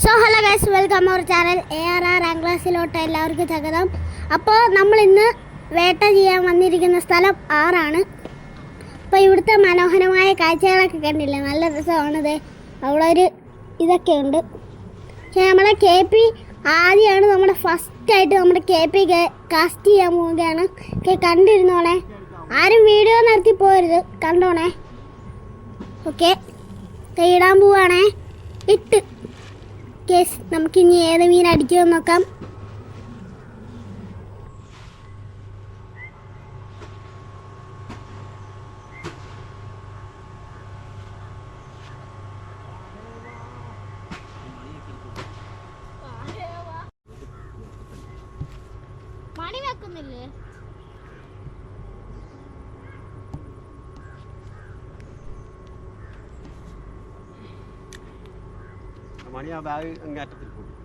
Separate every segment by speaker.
Speaker 1: So hello guys welcome our channel A R R ക്ലാസ്സിലോട്ട് എല്ലാവർക്കും സ്വാഗതം. അപ്പോൾ നമ്മൾ ഇന്ന് വേട്ട ചെയ്യാൻ വന്നിരിക്കുന്ന സ്ഥലം ആറാണ്. അപ്പോൾ ഇവിടുത്തെ മനോഹരമായ കാഴ്ചകളൊക്കെ കണ്ടില്ലേ? നല്ല രസമാണിത്. അവിടെ ഒരു ഇതൊക്കെ ഉണ്ട്. പക്ഷേ നമ്മളെ കെ പി ആദ്യമാണ് നമ്മുടെ ഫസ്റ്റായിട്ട് നമ്മുടെ കെ പി കാസ്റ്റ് ചെയ്യാൻ പോവുകയാണ്. ഒക്കെ കണ്ടിരുന്നോണേ ആരും വീഡിയോ നിർത്തി പോരുത്. കണ്ടോണേ? ഓക്കെ ഇടാൻ പോവാണേ? ഇട്ട്. കേസ് നമുക്കിനി ഏത് മീൻ അടിക്കുമെന്ന് നോക്കാം.
Speaker 2: மணி பாகு அங்கே அட்டத்தில் போகும்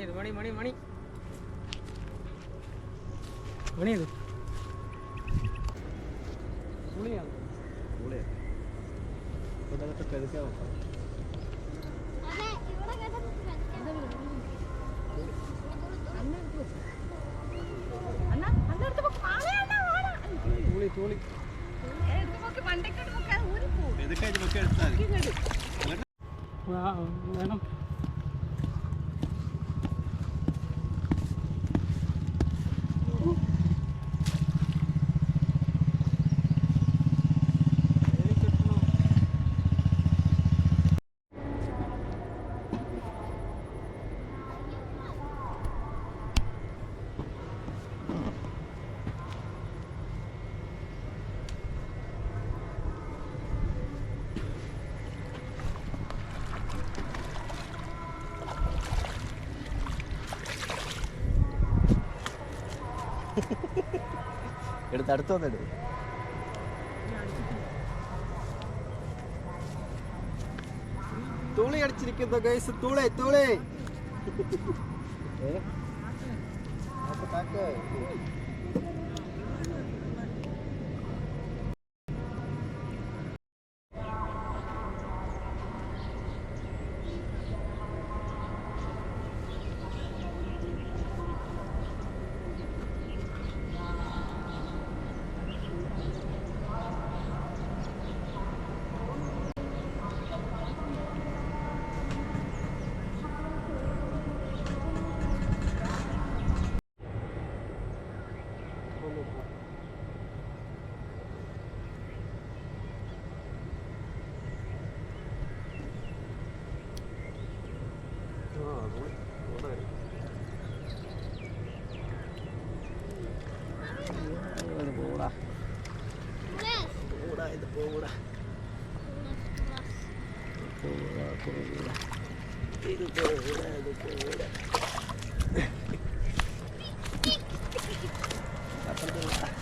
Speaker 3: മണി ഇത് മണി. മണി മണി മണി ഇത് പുളിയാണ്
Speaker 2: നോക്കാം പെതുക്കെ ഇതൊക്കെ എടുത്താൽ
Speaker 3: ആ, വേണം.
Speaker 2: എടുത്ത് അടുത്ത് വന്നെടു. തുളി അടിച്ചിരിക്കുന്നു ഗൈസ് തുളി തുളി. ഏ? ഇത് പോടാ പോടാ പോടാ ഇത് പോടാ ഇത് പോടാ അപ്പുറത്ത്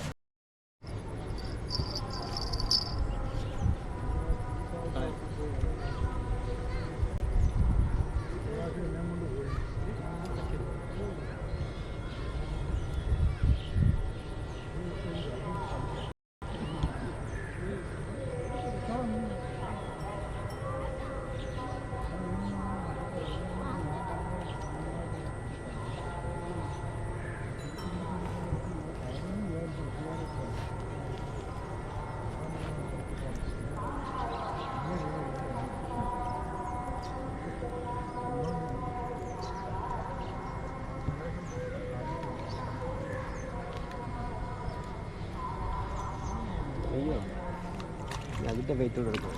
Speaker 2: ലൈറ്റ് വെയിറ്റ് കൊടുക്കും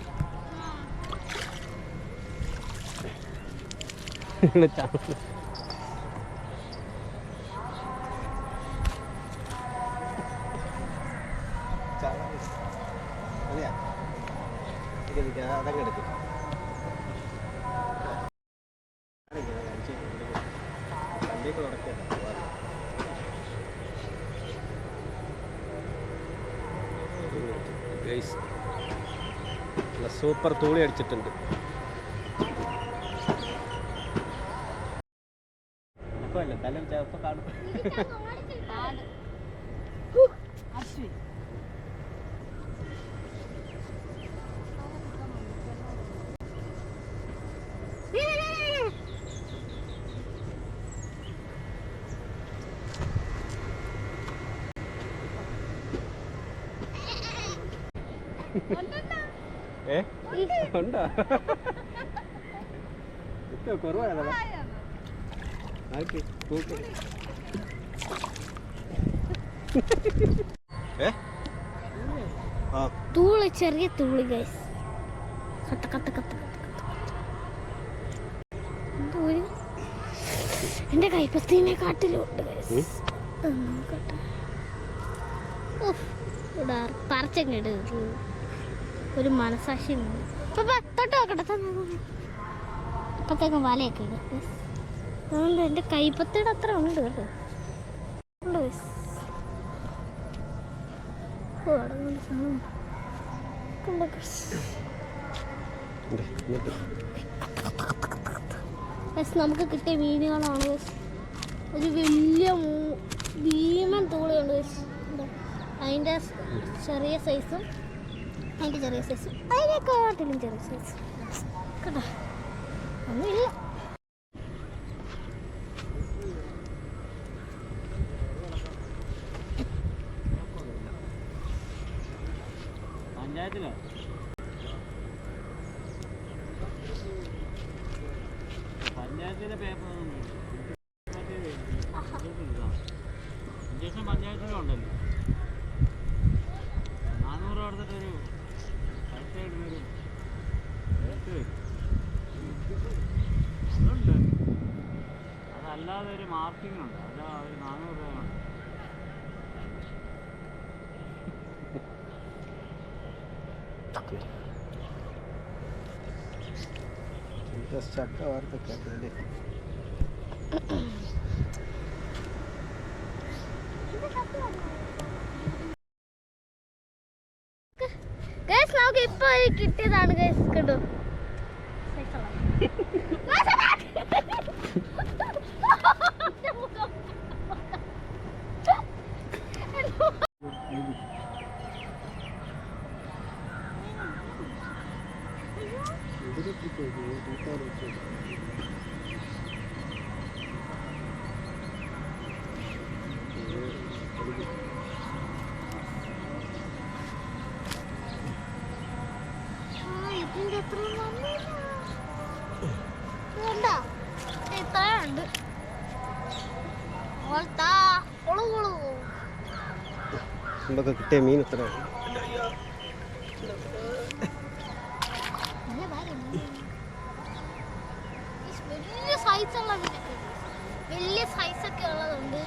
Speaker 2: അതങ്ങ് എടുക്കും വണ്ടിയൊക്കെ ഉടക്കിയതാണ് ഗൈസ് നല്ല സൂപ്പർ തൂളി അടിച്ചിട്ടുണ്ട്. കുഴപ്പമില്ല തല ചിലപ്പോൾ കാണും. ഏ? ഉണ്ടോ? ഇപ്പൊ കുറവാണല്ലോ ആക്കി കൂട്ടി ഏ? ആ.
Speaker 4: തൂളി ചെറിയ തൂളി ഗൈസ് കത്ത കത്ത കത്ത എന്റെ കൈപ്പത്തിനെ കാട്ടിലുണ്ട് ഗൈസ് നോക്കട്ടെ. പറിച്ചങ്ങിട്ട് ഒരു മനസാക്ഷി തൊട്ട് നോക്കട്ടെ. അപ്പത്തേക്കും വലയൊക്കെ ഇടും. അതുകൊണ്ട് എന്റെ കൈപ്പത്തിയുടെ അത്ര ഉണ്ട് കേട്ടോ. നമുക്ക് കിട്ടിയ മീനുകളാണ്. ഒരു വലിയ ഭീമൻ തൂളിയുണ്ട് അതിന്റെ ചെറിയ സൈസും അതിന്റെ ചെറിയ സൈസ് അതിനേക്കാട്ടിലും ചെറിയ സൈസ് കേട്ടോ ഒന്നുമില്ല.
Speaker 3: പഞ്ചായത്തിലോ? പഞ്ചായത്തിലെ പേപ്പർ ഇഞ്ചക്ഷൻ ഉണ്ടല്ലോ നാനൂറ് കൊടുത്തിട്ടൊരു അതുണ്ട് അതല്ലാതെ ഒരു മാർക്കിംഗ് ഉണ്ട്. അത് ഒരു നാനൂറ് രൂപയാണ്
Speaker 2: ചക്ക വാർത്തൊക്കെ
Speaker 4: ഗൈസ് നമുക്ക് ഇപ്പൊ കിട്ടിയതാണ് ഗൈസ് കേട്ടോ ഇതിന്റെ അത്രയും വന്നില്ല. ഇത് കണ്ടോ? ഇത്രയുണ്ട്. ഓൾത്താ,
Speaker 2: നമുക്ക് കിട്ടിയ മീൻ ഇത്ര.
Speaker 4: വലിയ സൈസ് ഒക്കെ ഉള്ളതുണ്ട്.